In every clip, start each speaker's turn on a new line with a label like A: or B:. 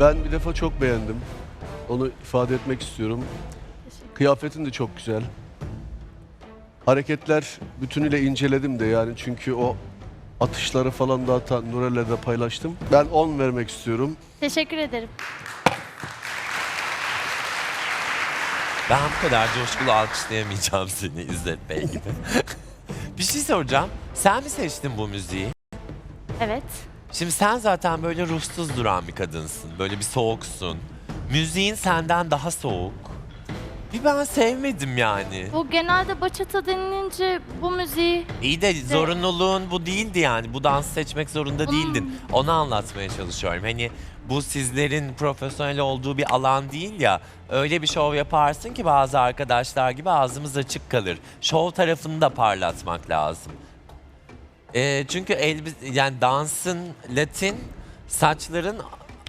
A: Ben bir defa çok beğendim. Onu ifade etmek istiyorum. Kıyafetin de çok güzel. Hareketler bütünüyle inceledim de yani çünkü o atışları falan da hatta Nurel'le de paylaştım. Ben 10 vermek istiyorum.
B: Teşekkür ederim.
C: Ben bu kadar coşkulu alkışlayamayacağım seni İzzet Bey gibi. bir şey soracağım. Sen mi seçtin bu müziği?
B: Evet.
C: Şimdi sen zaten böyle ruhsuz duran bir kadınsın. Böyle bir soğuksun. Müziğin senden daha soğuk. Bir ben sevmedim yani.
B: Bu genelde bachata denilince bu müziği
C: İyi de zorunluluğun bu değildi yani. Bu dansı seçmek zorunda değildin. Onu anlatmaya çalışıyorum. Hani bu sizlerin profesyonel olduğu bir alan değil ya. Öyle bir şov yaparsın ki bazı arkadaşlar gibi ağzımız açık kalır. Şov tarafını da parlatmak lazım. Ee, çünkü elbis yani dansın Latin, saçların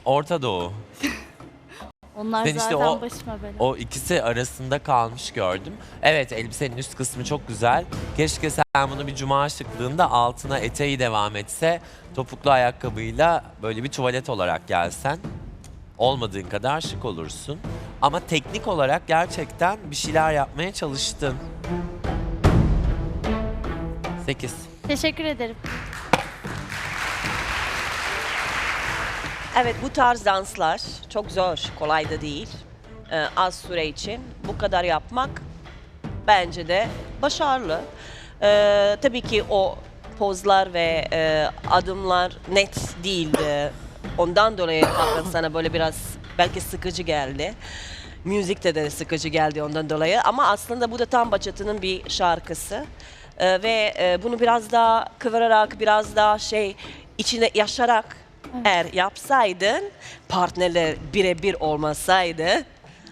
C: Orta Doğu.
B: onlar
C: Ben işte
B: zaten
C: o-
B: başıma bela.
C: O ikisi arasında kalmış gördüm. Evet elbisenin üst kısmı çok güzel. Keşke sen bunu bir cuma şıklığında altına eteği devam etse topuklu ayakkabıyla böyle bir tuvalet olarak gelsen olmadığın kadar şık olursun. Ama teknik olarak gerçekten bir şeyler yapmaya çalıştın. 8.
B: Teşekkür ederim.
D: Evet bu tarz danslar çok zor, kolay da değil. Ee, az süre için bu kadar yapmak bence de başarılı. Ee, tabii ki o pozlar ve e, adımlar net değildi. Ondan dolayı hakikaten sana böyle biraz belki sıkıcı geldi. Müzikte de sıkıcı geldi ondan dolayı. Ama aslında bu da tam Bachata'nın bir şarkısı. Ee, ve e, bunu biraz daha kıvırarak, biraz daha şey içine yaşarak eğer yapsaydın, partnerler birebir olmasaydı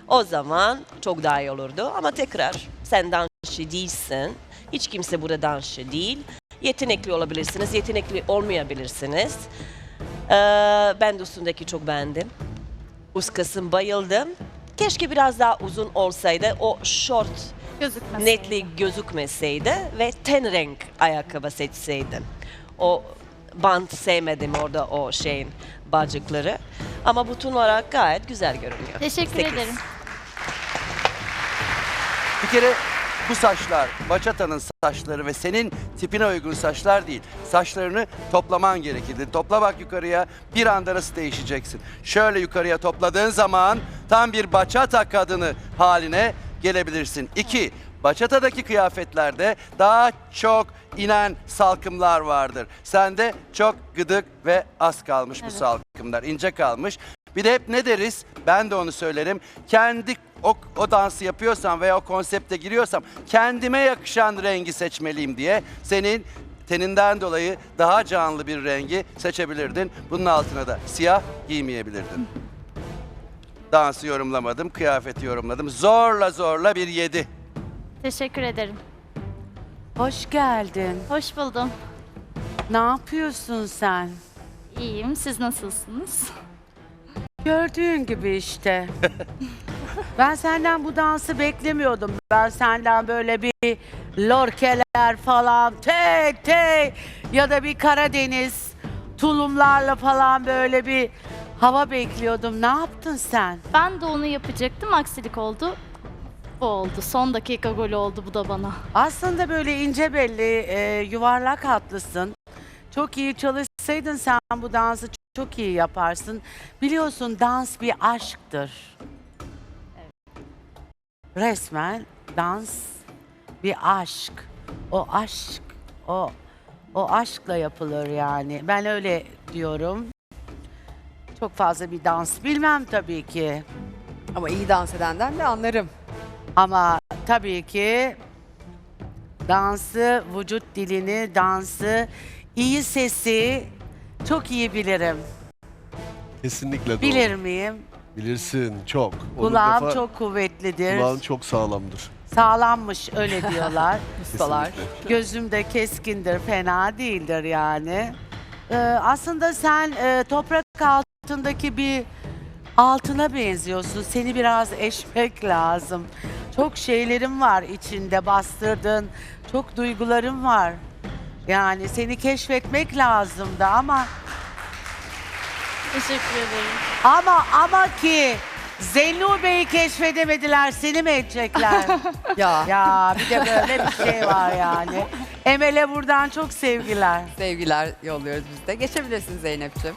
D: o zaman çok daha iyi olurdu. Ama tekrar sen dansçı değilsin. Hiç kimse burada dansçı değil. Yetenekli olabilirsiniz, yetenekli olmayabilirsiniz. Ee, ben de üstündeki çok beğendim. Üst kısım bayıldım. Keşke biraz daha uzun olsaydı. O short
B: Gözükmez.
D: netlik gözükmeseydi ve ten renk ayakkabı seçseydin. O bant sevmedim orada o şeyin bacıkları. Ama bütün olarak gayet güzel görünüyor.
B: Teşekkür
D: Sekiz.
B: ederim.
E: Bir kere bu saçlar, Bachata'nın saçları ve senin tipine uygun saçlar değil. Saçlarını toplaman gerekirdi. Topla bak yukarıya, bir anda nasıl değişeceksin. Şöyle yukarıya topladığın zaman tam bir Bachata kadını haline gelebilirsin. İki, Bachata'daki kıyafetlerde daha çok inen salkımlar vardır. Sende çok gıdık ve az kalmış bu salkımlar, ince kalmış. Bir de hep ne deriz? Ben de onu söylerim. Kendi o, o dansı yapıyorsam veya o konsepte giriyorsam kendime yakışan rengi seçmeliyim diye senin teninden dolayı daha canlı bir rengi seçebilirdin. Bunun altına da siyah giymeyebilirdin. Dansı yorumlamadım, kıyafeti yorumladım. Zorla zorla bir yedi.
B: Teşekkür ederim.
F: Hoş geldin.
B: Hoş buldum.
F: Ne yapıyorsun sen?
B: İyiyim. Siz nasılsınız?
F: Gördüğün gibi işte. ben senden bu dansı beklemiyordum. Ben senden böyle bir lorkeler falan, tek tek ya da bir Karadeniz tulumlarla falan böyle bir hava bekliyordum. Ne yaptın sen?
B: Ben de onu yapacaktım. Aksilik oldu. Bu oldu. Son dakika golü oldu bu da bana.
F: Aslında böyle ince belli, e, yuvarlak hatlısın. Çok iyi çalışsaydın sen bu dansı çok iyi yaparsın. Biliyorsun dans bir aşktır. Resmen dans bir aşk. O aşk, o o aşkla yapılır yani. Ben öyle diyorum. Çok fazla bir dans bilmem tabii ki.
G: Ama iyi dans edenden de anlarım.
F: Ama tabii ki dansı, vücut dilini, dansı, iyi sesi çok iyi bilirim.
A: Kesinlikle doğru.
F: Bilir miyim?
A: Bilirsin çok. Onu
F: Kulağım
A: defa-
F: çok kuvvetlidir.
A: Kulağın çok sağlamdır.
F: Sağlammış öyle diyorlar.
G: Ustalar.
A: Kesinlikle.
F: Gözüm de keskindir, fena değildir yani. Ee, aslında sen e, toprak altındaki bir altına benziyorsun. Seni biraz eşmek lazım. Çok şeylerim var içinde bastırdın. Çok duygularım var. Yani seni keşfetmek lazımdı ama
B: Teşekkür ederim.
F: Ama ama ki Zeynu Bey'i keşfedemediler seni mi edecekler?
G: Ya
F: ya bir de böyle bir şey var yani. Emel'e buradan çok sevgiler.
G: sevgiler yolluyoruz biz de. Geçebilirsin Zeynep'ciğim.